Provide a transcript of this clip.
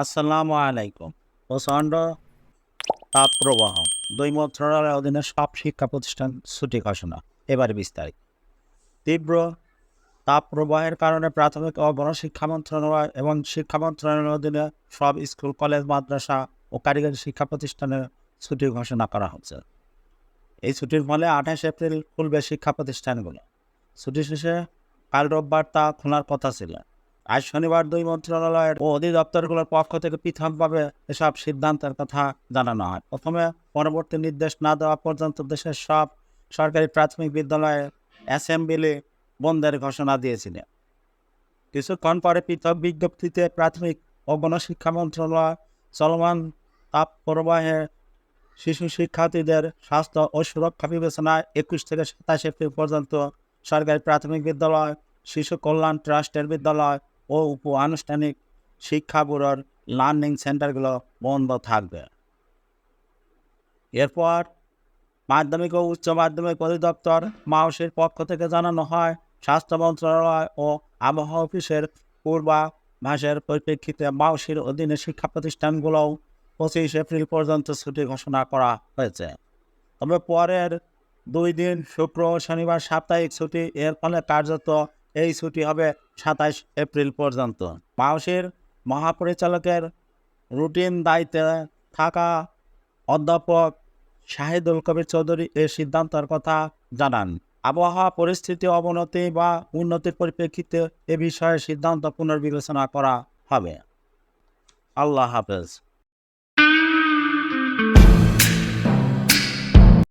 আসসালামু আলাইকুম। প্রচণ্ড তাপ প্রবাহ দুই মন্ত্রণালয়ের অধীনে সব শিক্ষা প্রতিষ্ঠান ছুটি ঘোষণা। এবারে বিস্তারিত। তীব্র তাপ প্রবাহের কারণে প্রাথমিক ও গণশিক্ষা মন্ত্রণালয় এবং শিক্ষা মন্ত্রণালয়ের অধীনে সব স্কুল, কলেজ, মাদ্রাসা ও কারিগরি শিক্ষা প্রতিষ্ঠানের ছুটি ঘোষণা করা হচ্ছে। এই ছুটির ফলে আঠাশ এপ্রিল খুলবে শিক্ষা প্রতিষ্ঠানগুলো। ছুটি শেষে কাল রোববার তা খোলার কথা ছিল। আজ শনিবার দুই মন্ত্রণালয়ের ও অধিদপ্তরগুলোর পক্ষ থেকে পৃথকভাবে এসব সিদ্ধান্তের কথা জানানো হয়। প্রথমে পরবর্তী নির্দেশ না দেওয়া পর্যন্ত দেশের সব সরকারি প্রাথমিক বিদ্যালয়ে অ্যাসেম্বলি বন্ধের ঘোষণা দিয়েছিলেন। কিছুক্ষণ পরে পৃথক বিজ্ঞপ্তিতে প্রাথমিক ও গণশিক্ষা মন্ত্রণালয় চলমান তাপ প্রবাহে শিশু শিক্ষার্থীদের স্বাস্থ্য ও সুরক্ষা বিবেচনায় একুশ থেকে সাতাশ এপ্রিল পর্যন্ত সরকারি প্রাথমিক বিদ্যালয়, শিশু কল্যাণ ট্রাস্টের বিদ্যালয় ও উপ আনুষ্ঠানিক শিক্ষা লার্নিং সেন্টারগুলো বন্ধ থাকবে। এরপর মাধ্যমিক ও উচ্চ মাধ্যমিক অধিদপ্তর মাউসির পক্ষ থেকে জানানো হয়, স্বাস্থ্য মন্ত্রণালয় ও আবহাওয়া অফিসের পূর্বাভাসের পরিপ্রেক্ষিতে মাউসির অধীনে শিক্ষা প্রতিষ্ঠানগুলোও পঁচিশ এপ্রিল পর্যন্ত ছুটি ঘোষণা করা হয়েছে। তবে পরের দুই দিন শুক্র ও শনিবার সাপ্তাহিক ছুটি এর ফলে কার্যত এই ছুটি হবে সাতাশ এপ্রিল পর্যন্ত। মাউসির মহাপরিচালকের রুটিন দায়িত্বে থাকা অধ্যাপক শাহিদুল কবির চৌধুরী এই সিদ্ধান্তের কথা জানান। আবহাওয়া, পরিস্থিতি, অবনতি বা উন্নতির পরিপ্রেক্ষিতে এ বিষয়ে সিদ্ধান্ত পুনর্বিবেচনা করা হবে। আল্লাহ হাফেজ।